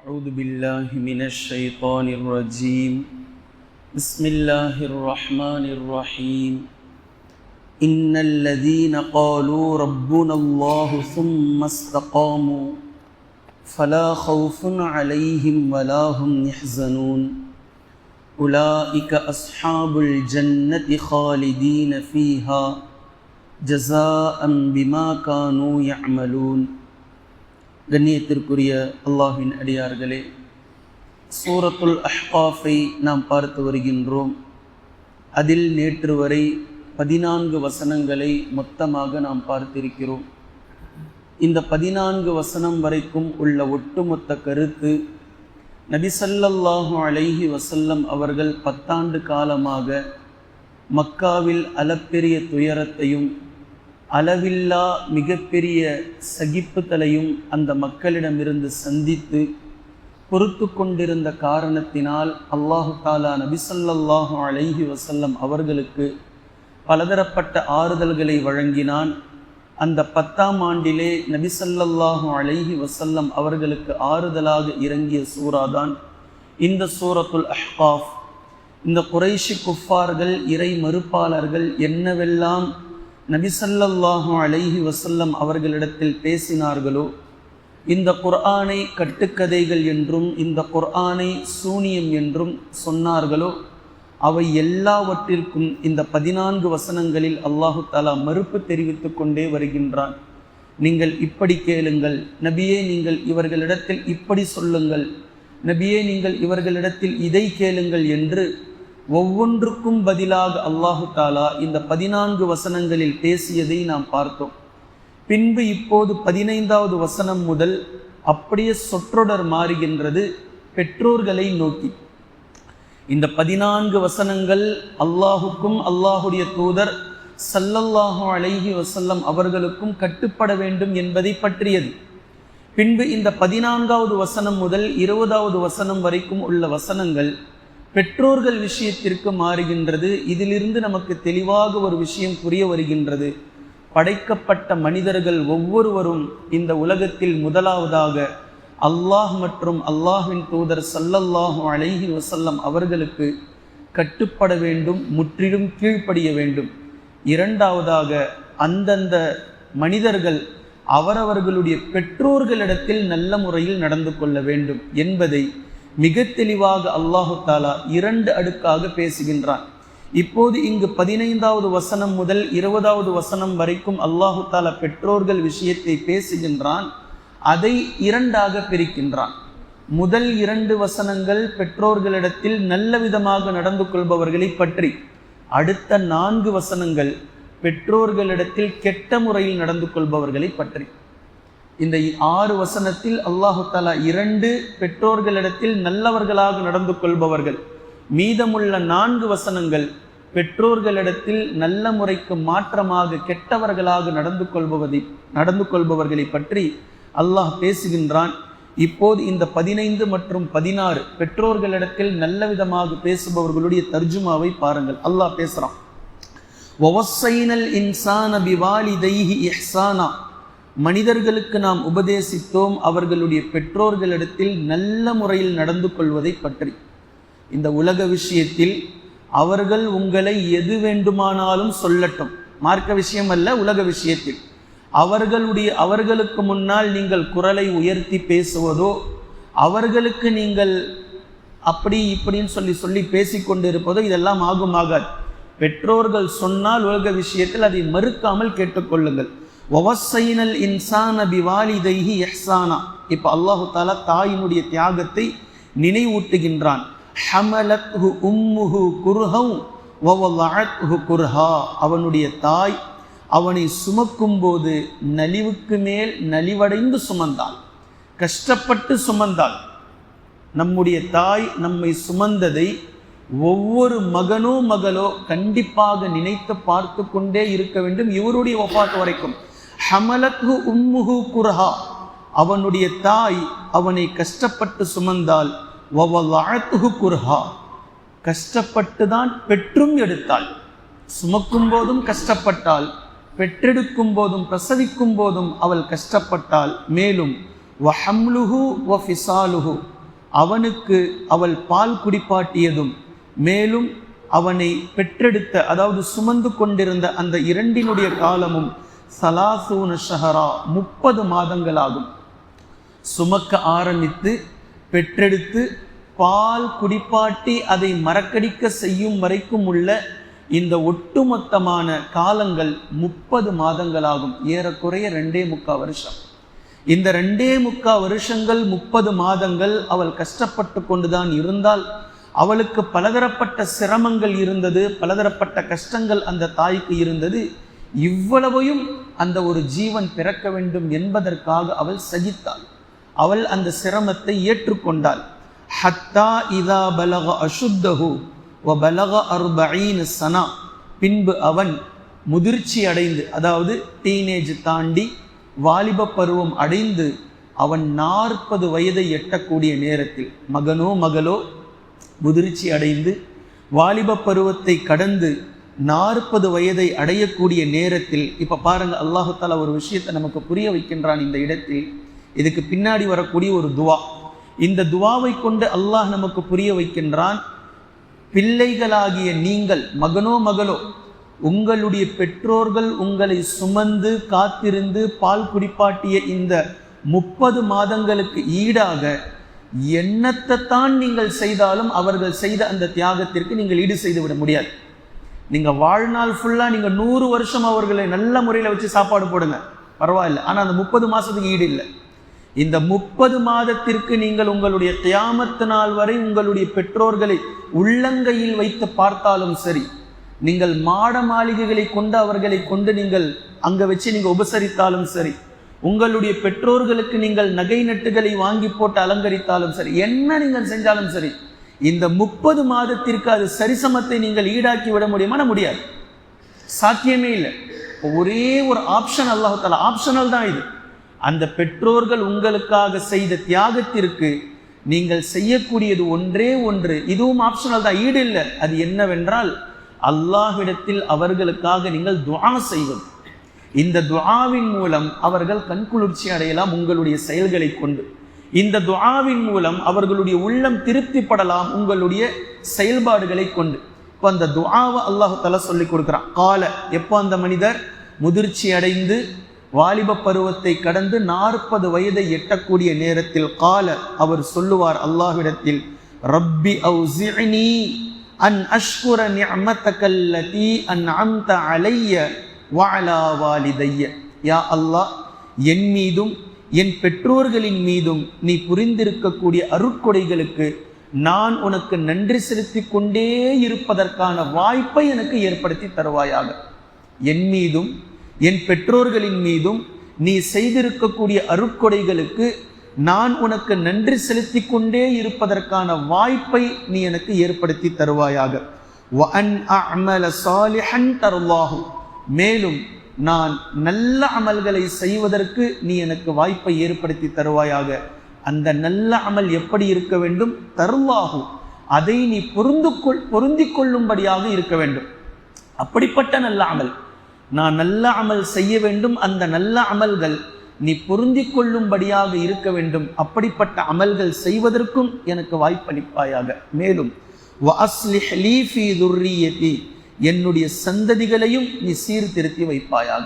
أعوذ بالله من الشيطان الرجيم. بسم الله الرحمن الرحيم. إن الذين قالوا ربنا الله ثم استقاموا فلا خوف عليهم ولا هم يحزنون. أولئك أصحاب الجنة خالدين فيها جزاء بما كانوا يعملون. கண்ணியத்திற்குரிய அல்லாஹின் அடியார்களே சூரத்துல் அஹ்காஃபை நாம் பார்த்து வருகின்றோம். அதில் நேற்று வரை பதினான்கு வசனங்களை மொத்தமாக நாம் பார்த்திருக்கிறோம். இந்த பதினான்கு வசனம் வரைக்கும் உள்ள ஒட்டுமொத்த கருத்து நபிசல்லாஹு அலைஹி வசல்லம் அவர்கள் பத்தாண்டு காலமாக மக்காவில் அளப்பெரிய துயரத்தையும் அளவில்லா மிகப்பெரிய சகிப்புதலையும் அந்த மக்களிடமிருந்து சந்தித்து பொறுத்து கொண்டிருந்த காரணத்தினால் அல்லாஹு தாலா நபிசல்லாஹு அலைஹி வசல்லம் அவர்களுக்கு பலதரப்பட்ட ஆறுதல்களை வழங்கினான். அந்த பத்தாம் ஆண்டிலே நபிசல்லாஹு அலைஹி வசல்லம் அவர்களுக்கு ஆறுதலாக இறங்கிய சூறாதான் இந்த சூரத்துல் அஹ்காஃப். இந்த குறைஷி குஃபார்கள் இறை மறுப்பாளர்கள் என்னவெல்லாம் நபிசல்லாஹு அலைஹி வசல்லம் அவர்களிடத்தில் பேசினார்களோ இந்த குர்ஆனை கட்டுக்கதைகள் என்றும் இந்த குர்ஆனை சூனியம் என்றும் சொன்னார்களோ அவை எல்லாவற்றிற்கும் இந்த பதினான்கு வசனங்களில் அல்லாஹு தாலா மறுப்பு தெரிவித்து கொண்டே வருகின்றான். நீங்கள் இப்படி கேளுங்கள் நபியே நீங்கள் இவர்களிடத்தில் இப்படி சொல்லுங்கள் நபியே நீங்கள் இவர்களிடத்தில் இதை கேளுங்கள் என்று ஒவ்வொன்றுக்கும் பதிலாக அல்லாஹு தாலா இந்த பதினான்கு வசனங்களில் பேசியதை நாம் பார்த்தோம். பின்பு இப்போது பதினைந்தாவது வசனம் முதல் அப்படியே சொற்றொடர் மாறுகின்றது பெற்றோர்களை நோக்கி. இந்த பதினான்கு வசனங்கள் அல்லாஹுக்கும் அல்லாஹுடைய தூதர் சல்லல்லாஹு அலைஹி வசல்லம் அவர்களுக்கும் கட்டுப்பட வேண்டும் என்பதை பற்றியது. பின்பு இந்த பதினான்காவது வசனம் முதல் இருபதாவது வசனம் வரைக்கும் உள்ள வசனங்கள் பெற்றோர்கள் விஷயத்திற்கு மாறுகின்றது. இதிலிருந்து நமக்கு தெளிவாக ஒரு விஷயம் புரிய வருகின்றது. படைக்கப்பட்ட மனிதர்கள் ஒவ்வொருவரும் இந்த உலகத்தில் முதலாவதாக அல்லாஹ் மற்றும் அல்லாஹின் தூதர் சல்லல்லாஹு அலைஹி வசல்லம் அவர்களுக்கு கட்டுப்பட வேண்டும் முற்றிலும் கீழ்ப்படிய வேண்டும். இரண்டாவதாக அந்தந்த மனிதர்கள் அவரவர்களுடைய பெற்றோர்களிடத்தில் நல்ல முறையில் நடந்து கொள்ள வேண்டும் என்பதை மிக தெளிவாக அல்லாஹு தாலா இரண்டு அடுக்காக பேசுகின்றான். இப்போது இங்கு பதினைந்தாவது வசனம் முதல் இருபதாவது வசனம் வரைக்கும் அல்லாஹு தாலா பெற்றோர்கள் விஷயத்தை பேசுகின்றான் அதை இரண்டாக பிரிக்கின்றான். முதல் இரண்டு வசனங்கள் பெற்றோர்களிடத்தில் நல்ல விதமாக நடந்து கொள்பவர்களை பற்றி அடுத்த நான்கு வசனங்கள் பெற்றோர்களிடத்தில் கெட்ட முறையில் நடந்து கொள்பவர்களை பற்றி. இந்த ஆறு வசனத்தில் அல்லாஹு தாலா இரண்டு பெற்றோர்களிடத்தில் நல்லவர்களாக நடந்து கொள்பவர்கள். மீதமுள்ள நான்கு வசனங்கள் பெற்றோர்களிடத்தில் நல்ல முறைக்கு மாற்றமாக கெட்டவர்களாக நடந்து கொள்பவதை நடந்து கொள்பவர்களை பற்றி அல்லாஹ் பேசுகின்றான். இப்போது இந்த பதினைந்து மற்றும் பதினாறு பெற்றோர்களிடத்தில் நல்ல விதமாக பேசுபவர்களுடைய தர்ஜுமாவை பாருங்கள். அல்லாஹ் பேசுறான். ஒவசைனல் இன்சான பிவாலிதைஹி இஹ்சானா மனிதர்களுக்கு நாம் உபதேசித்தோம் அவர்களுடைய பெற்றோர்களிடத்தில் நல்ல முறையில் நடந்து கொள்வதை பற்றி. இந்த உலக விஷயத்தில் அவர்கள் உங்களை எது வேண்டுமானாலும் சொல்லட்டும். மார்க்க விஷயம் அல்ல உலக விஷயத்தில். அவர்களுடைய அவர்களுக்கு முன்னால் நீங்கள் குரலை உயர்த்தி பேசுவதோ அவர்களுக்கு நீங்கள் அப்படி இப்படின்னு சொல்லி சொல்லி பேசிக்கொண்டிருப்பதோ இதெல்லாம் ஆகும் ஆகாது பெற்றோர்கள் சொன்னால் உலக விஷயத்தில் அதை மறுக்காமல் கேட்டுக்கொள்ளுங்கள் ஒவசைனல் இன்சான பிவாலிதைஹி எஹ்சானா இப்போ அல்லாஹு தாலா தாயினுடைய தியாகத்தை நினைவூட்டுகின்றான். ஹமலத் ஹு உம்முஹு குர்ஹம் ஒவலஅத்ஹு குர்ஹா. அவனுடைய தாய் அவனை சுமக்கும் போது நலிவுக்கு மேல் நலிவடைந்து சுமந்தாள். கஷ்டப்பட்டு சுமந்தாள். நம்முடைய தாய் நம்மை சுமந்ததை ஒவ்வொரு மகனோ மகளோ கண்டிப்பாக நினைத்து பார்த்து கொண்டே இருக்க வேண்டும். இவருடைய ஒப்பாத்து வரைக்கும். ஹமலத்ஹு உம்முஹு குர்ஹா. அவனுடைய தாய் அவனை கஷ்டப்பட்டு சுமந்தால் குர்ஹா. கஷ்டப்பட்டு தான் பெற்றும் எடுத்தாள். சுமக்கும் போதும் கஷ்டப்பட்டாள். பெற்றெடுக்கும் போதும் பிரசவிக்கும் போதும் அவள் கஷ்டப்பட்டாள். மேலும் வஹம்லுஹு வ ஃபிசாலுஹு அவனுக்கு அவள் பால் குடிப்பாட்டியதும். மேலும் அவனை பெற்றெடுத்த அதாவது சுமந்து கொண்டிருந்த அந்த இரண்டினுடைய காலமும் சலாசூன ஷஹரா முப்பது மாதங்களாகும். சுமக்க ஆரம்பித்து பெற்றெடுத்து பால் குடிப்பாட்டி அதை மறக்கடிக்க செய்யும் வரைக்கும் உள்ள இந்த ஒட்டுமொத்தமான காலங்கள் முப்பது மாதங்களாகும். ஏறக்குறைய ரெண்டே முக்கா வருஷம். இந்த ரெண்டே முக்கா வருஷங்கள் முப்பது மாதங்கள் அவள் கஷ்டப்பட்டு கொண்டுதான் இருந்தால் அவளுக்கு பலதரப்பட்ட சிரமங்கள் இருந்தது பலதரப்பட்ட கஷ்டங்கள் அந்த தாய்க்கு இருந்தது. இவ்வளவையும் அந்த ஒரு ஜீவன் பிறக்க வேண்டும் என்பதற்காக அவள் சகித்தாள். அவள் அந்த சிரமத்தை ஏற்றுக்கொண்டாள். ஹத்தா இதா பலக அசுத்தஹு வ பலக அர்பீன் சனா. பின்பு அவன் முதிர்ச்சி அடைந்து அதாவது டீனேஜ் தாண்டி வாலிப பருவம் அடைந்து அவன் நாற்பது வயதை எட்டக்கூடிய நேரத்தில் மகனோ மகளோ முதிர்ச்சி அடைந்து வாலிப பருவத்தை கடந்து நாற்பது வயதை அடையக்கூடிய நேரத்தில் இப்போ பாருங்க அல்லாஹால ஒரு விஷயத்தை நமக்கு புரிய வைக்கின்றான் இந்த இடத்தில். இதுக்கு பின்னாடி வரக்கூடிய ஒரு துவா. இந்த துவாவை கொண்டு அல்லாஹ் நமக்கு புரிய வைக்கின்றான் பிள்ளைகளாகிய நீங்கள் மகனோ மகளோ உங்களுடைய பெற்றோர்கள் உங்களை சுமந்து காத்திருந்து பால் குடிப்பாட்டிய இந்த முப்பது மாதங்களுக்கு ஈடாக என்னத்தை தான் நீங்கள் செய்தாலும் அவர்கள் செய்த அந்த தியாகத்திற்கு நீங்கள் ஈடு செய்து விட முடியாது. நீங்கள் வாழ்நாள் ஃபுல்லாக நீங்கள் நூறு வருஷம் அவர்களை நல்ல முறையில் வச்சு சாப்பாடு போடுங்க. பரவாயில்ல. ஆனால் அந்த முப்பது மாதத்துக்கு ஈடு இல்லை. இந்த முப்பது மாதத்திற்கு நீங்கள் உங்களுடைய தியாமத்து நாள் வரை உங்களுடைய பெற்றோர்களை உள்ளங்கையில் வைத்து பார்த்தாலும் சரி நீங்கள் மாட மாளிகைகளை கொண்டு அவர்களை கொண்டு நீங்கள் அங்கே வச்சு நீங்கள் உபசரித்தாலும் சரி உங்களுடைய பெற்றோர்களுக்கு நீங்கள் நகை நட்டுகளை வாங்கி போட்டு அலங்கரித்தாலும் சரி என்ன நீங்கள் செஞ்சாலும் சரி இந்த முப்பது மாதத்திற்கு அது சரிசமத்தை நீங்கள் ஈடாக்கி விட முடியுமா? முடியாது. சாத்தியமே இல்லை. ஒரே ஒரு ஆப்ஷன் அல்லாஹால ஆப்ஷனல் தான் இது. அந்த பெற்றோர்கள் உங்களுக்காக செய்த தியாகத்திற்கு நீங்கள் செய்யக்கூடியது ஒன்றே ஒன்று இதுவும் ஆப்ஷனல் தான் ஈடு இல்லை. அது என்னவென்றால் அல்லாஹ்விடத்தில் அவர்களுக்காக நீங்கள் துவா செய்வது. இந்த துவாவின் மூலம் அவர்கள் கண்குளிர்ச்சி அடையலாம் உங்களுடைய செயல்களை கொண்டு. இந்த துவாவின் மூலம் அவர்களுடைய உள்ளம் திருப்திப்படலாம் உங்களுடைய செயல்பாடுகளை கொண்டு. இப்போ அந்த துவாவை அல்லாஹால சொல்லி கொடுக்குறான். கால எப்போ அந்த மனிதர் முதிர்ச்சி அடைந்து வாலிப பருவத்தை கடந்து நாற்பது வயதை எட்டக்கூடிய நேரத்தில் கால அவர் சொல்லுவார் அல்லாஹ்விடத்தில் ரப்பி அவுசினி அன் அஷ்குர நிஅமத்தகல்லதி அன் அம்த அலைய வாலா வாலிதைய. யா அல்லாஹ் என் மீதும் என் பெற்றோர்களின் மீதும் நீ புரிந்திருக்கக்கூடிய அருட்கொடைகளுக்கு நான் உனக்கு நன்றி செலுத்தி கொண்டே இருப்பதற்கான வாய்ப்பை எனக்கு ஏற்படுத்தி தருவாயாக. என் மீதும் என் பெற்றோர்களின் மீதும் நீ செய்திருக்கக்கூடிய அருட்கொடைகளுக்கு நான் உனக்கு நன்றி செலுத்தி கொண்டே இருப்பதற்கான வாய்ப்பை நீ எனக்கு ஏற்படுத்தி தருவாயாக. மேலும் நான் நல்ல அமல்களை செய்வதற்கு நீ எனக்கு வாய்ப்பை ஏற்படுத்தி தருவாயாக. அந்த நல்ல அமல் எப்படி இருக்க வேண்டும்? தருவாகும் அதை நீ பொருந்து கொள் பொருந்தி கொள்ளும்படியாக இருக்க வேண்டும். அப்படிப்பட்ட நல்ல அமல். நான் நல்ல அமல் செய்ய வேண்டும். அந்த நல்ல அமல்கள் நீ பொருந்தி கொள்ளும்படியாக இருக்க வேண்டும். அப்படிப்பட்ட அமல்கள் செய்வதற்கும் எனக்கு வாய்ப்பளிப்பாயாக. மேலும் என்னுடைய சந்ததிகளையும் நீ சீர்திருத்தி வைப்பாயாக.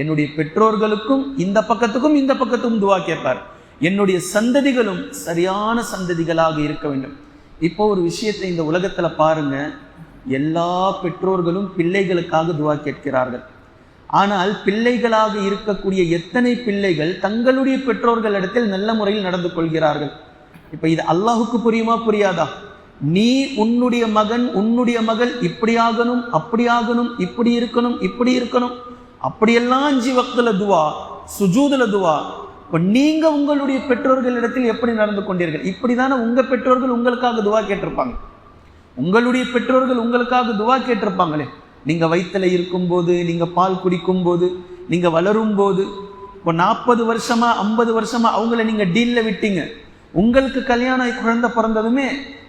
என்னுடைய பெற்றோர்களுக்கும் இந்த பக்கத்துக்கும் இந்த பக்கத்துக்கும் துவா கேட்பார். என்னுடைய சந்ததிகளும் சரியான சந்ததிகளாக இருக்க வேண்டும். இப்போ ஒரு விஷயத்தை இந்த உலகத்துல பாருங்க. எல்லா பெற்றோர்களும் பிள்ளைகளுக்காக துவா கேட்கிறார்கள். ஆனால் பிள்ளைகளாக இருக்கக்கூடிய எத்தனை பிள்ளைகள் தங்களுடைய பெற்றோர்களிடத்தில் நல்ல முறையில் நடந்து கொள்கிறார்கள்? இப்போ இது அல்லாஹுக்கு புரியுமா புரியாதா? நீ உன்னுடைய மகன் உன்னுடைய மகள் இப்படி ஆகணும் அப்படி ஆகணும் இப்படி இருக்கணும் இப்படி இருக்கணும். அப்படியெல்லாம் அஞ்சு வக்துல துவா சுஜூதுல துவா. இப்போ நீங்க உங்களுடைய பெற்றோர்களிடத்தில் எப்படி நடந்து கொண்டீர்கள்? இப்படிதானே உங்க பெற்றோர்கள் உங்களுக்காக துவா கேட்டிருப்பாங்க. உங்களுடைய பெற்றோர்கள் உங்களுக்காக துவா கேட்டிருப்பாங்களே. நீங்க வயிற்றுல இருக்கும்போது நீங்க பால் குடிக்கும் போது நீங்க வளரும் போது இப்போ நாற்பது வருஷமா ஐம்பது வருஷமா அவங்கள நீங்க டீல்ல விட்டீங்க. உங்களுக்கு கல்யாணம் ஆகி குழந்தை பிறந்ததுமே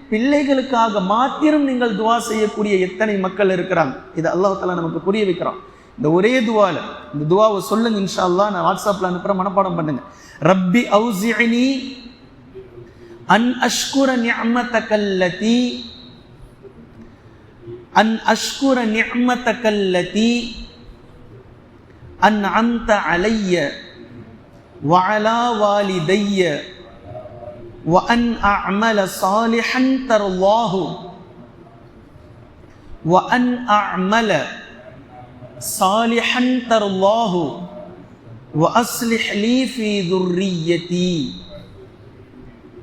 பிள்ளைகளுக்காக மாத்திரம் நீங்கள் துவா செய்யக்கூடிய எத்தனை மக்கள் இருக்கிறாங்க? இதை அல்லாஹால நமக்கு புரிய வைக்கிறான். இந்த ஒரே துவால இந்த துவாவை சொல்லுங்க இன்ஷா அல்லா நான் வாட்ஸ்அப்ல அனுப்புற மனப்பாடம் பண்ணுங்க. ரப்பி அவுசினி அன் அஷ்குர நியமத்த கல்லதி அன் அஷ்குர நியமத்த கல்லதி அன் அந்த அலைய வாலா வாலிதைய وأن أعمل صالحا ترضاه وأن أعمل صالحا ترضاه وأصلح لي في ذريتي.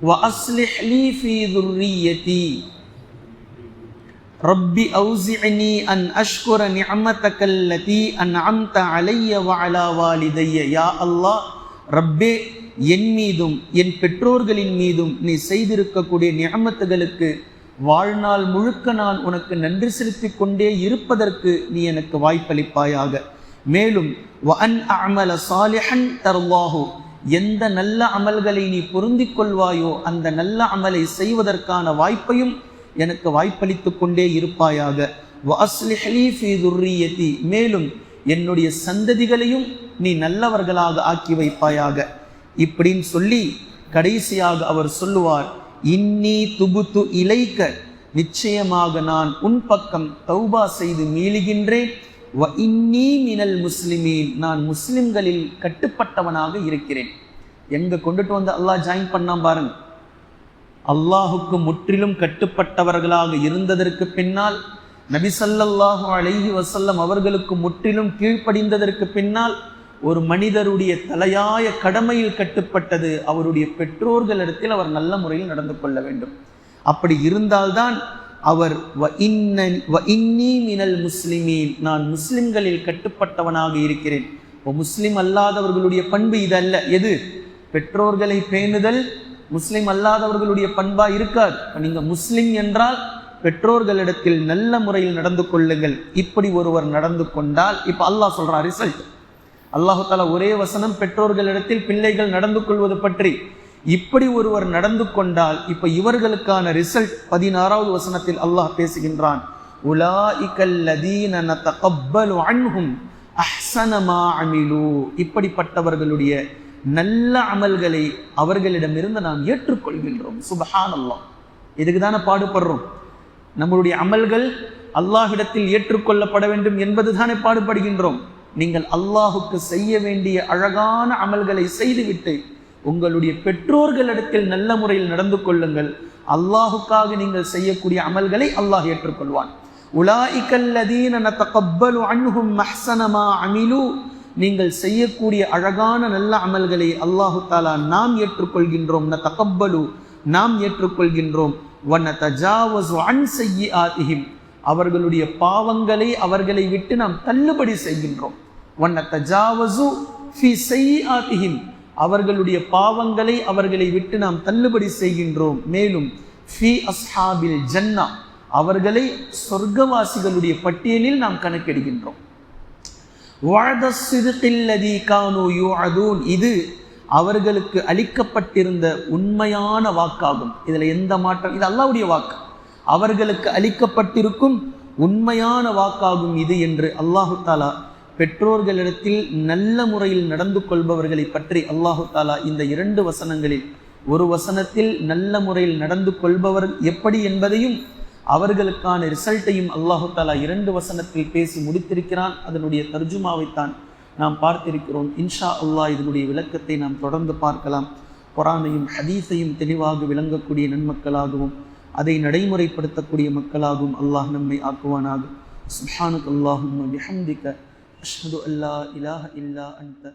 وأصلح لي في ذريتي. رب أوزعني أن أشكر نعمتك التي أنعمت علي وعلى والدي. يا الله ربي என் மீதும் என் பெற்றோர்களின் மீதும் நீ செய்திருக்கக்கூடிய நியமத்துகளுக்கு வாழ்நாள் முழுக்க நான் உனக்கு நன்றி செலுத்தி கொண்டே இருப்பதற்கு நீ எனக்கு வாய்ப்பளிப்பாயாக. மேலும் வஅன் அமல சாலிஹன் தர்வாஹு. எந்த நல்ல அமல்களை நீ பொருந்தி கொள்வாயோ அந்த நல்ல அமலை செய்வதற்கான வாய்ப்பையும் எனக்கு வாய்ப்பளித்து கொண்டே இருப்பாயாக. மேலும் என்னுடைய சந்ததிகளையும் நீ நல்லவர்களாக ஆக்கி வைப்பாயாக. இப்படின்னு சொல்லி கடைசியாக அவர் சொல்லுவார் இன்னி துபுத்து இலைக்க நிச்சயமாக நான் உன் பக்கம் தௌபா செய்து மீளுகின்றேன். வ இன்னி மினல் முஸ்லிமீன் நான் முஸ்லிம்களில் கட்டுப்பட்டவனாக இருக்கிறேன். எங்க கொண்டுட்டு வந்து அல்லாஹ் ஜாயின் பண்ணான் பாருங்க. அல்லாஹுக்கு முற்றிலும் கட்டுப்பட்டவர்களாக இருந்ததற்கு பின்னால் நபிசல்லாஹு அழகி அலைஹி வஸல்லம் அவர்களுக்கு முற்றிலும் கீழ்ப்படிந்ததற்கு பின்னால் ஒரு மனிதருடைய தலையாய கடமையில் கட்டுப்பட்டது அவருடைய பெற்றோர்களிடத்தில் அவர் நல்ல முறையில் நடந்து கொள்ள வேண்டும். அப்படி இருந்தால்தான் அவர் வ இன்ன- வ இன்னி மினல் முஸ்லிமீன். நான் முஸ்லிம்களில் கட்டுப்பட்டவனாக இருக்கிறேன். இப்போ முஸ்லிம் அல்லாதவர்களுடைய பண்பு இதல்ல. எது? பெற்றோர்களை பேணுதல். முஸ்லிம் அல்லாதவர்களுடைய பண்பா இருக்காது. நீங்கள் நீங்க முஸ்லிம் என்றால் பெற்றோர்களிடத்தில் நல்ல முறையில் நடந்து கொள்ளுங்கள். இப்படி ஒருவர் நடந்து கொண்டால் இப்போ அல்லாஹ் சொல்றான் ரிசல்ட். அல்லாஹு தாலா ஒரே வசனம் பெற்றோர்களிடத்தில் பிள்ளைகள் நடந்து கொள்வது பற்றி. இப்படி ஒருவர் நடந்து கொண்டால் இப்ப இவர்களுக்கான ரிசல்ட் பதினாறாவது வசனத்தில் அல்லாஹ் பேசுகின்றான். உலாஇகல் லதீன நதகப்பலு அன்ஹும் அஹ்ஸன அமிலு. இப்படிப்பட்டவர்களுடைய நல்ல அமல்களை அவர்களிடமிருந்து நாம் ஏற்றுக்கொள்கின்றோம். சுபஹான் அல்லாஹ் இதுக்கு தானே பாடுபடுறோம்? நம்மளுடைய அமல்கள் அல்லாஹிடத்தில் ஏற்றுக்கொள்ளப்பட வேண்டும் என்பது தானே பாடுபடுகின்றோம். நீங்கள் அல்லாஹுக்கு செய்ய வேண்டிய அழகான அமல்களை செய்துவிட்டு உங்களுடைய பெற்றோர்களிடத்தில் நல்ல முறையில் நடந்து கொள்ளுங்கள். அல்லாஹுக்காக நீங்கள் செய்யக்கூடிய அமல்களை அல்லாஹ் ஏற்றுக்கொள்வான். அமிலு. நீங்கள் செய்யக்கூடிய அழகான நல்ல அமல்களை அல்லாஹு தாலா நாம் ஏற்றுக்கொள்கின்றோம். ந தக்கப்பலு நாம் ஏற்றுக்கொள்கின்றோம். வன தஜாவசு அன் செய்யாதிஹிம் அவர்களுடைய பாவங்களை அவர்களை விட்டு நாம் தள்ளுபடி செய்கின்றோம். வன தஜாவசு ஃபி அவர்களுடைய பாவங்களை அவர்களை விட்டு நாம் தள்ளுபடி செய்கின்றோம். மேலும் ஃபி அஸ்ஹாபில் ஜன்னா அவர்களை சொர்க்கவாசிகளுடைய பட்டியலில் நாம் கணக்கெடுகின்றோம். இது அவர்களுக்கு அளிக்கப்பட்டிருந்த உண்மையான வாக்காகும். இதுல எந்த மாற்றம்? இது அல்லாவுடைய வாக்கு. அவர்களுக்கு அளிக்கப்பட்டிருக்கும் உண்மையான வாக்காகும் இது என்று அல்லாஹு தாலா பெற்றோர்களிடத்தில் நல்ல முறையில் நடந்து கொள்பவர்களை பற்றி அல்லாஹு தாலா இந்த இரண்டு வசனங்களில் ஒரு வசனத்தில் நல்ல முறையில் நடந்து கொள்பவர் எப்படி என்பதையும் அவர்களுக்கான ரிசல்ட்டையும் அல்லாஹு தாலா இரண்டு வசனத்தில் பேசி முடித்திருக்கிறான். அதனுடைய தர்ஜுமாவைத்தான் நாம் பார்த்திருக்கிறோம். இன்ஷா அல்லாஹ் இதனுடைய விளக்கத்தை நாம் தொடர்ந்து பார்க்கலாம். குரானையும் ஹதீஸையும் தெளிவாக விளங்கக்கூடிய நன்மக்களாகவும் அதை நடைமுறைப்படுத்தக்கூடிய மக்களாகவும் அல்லாஹ் நம்மை ஆக்குவானாக. அல்லாஹும் அல்லாஹும்ம أشهد أن لا إله إلا أنت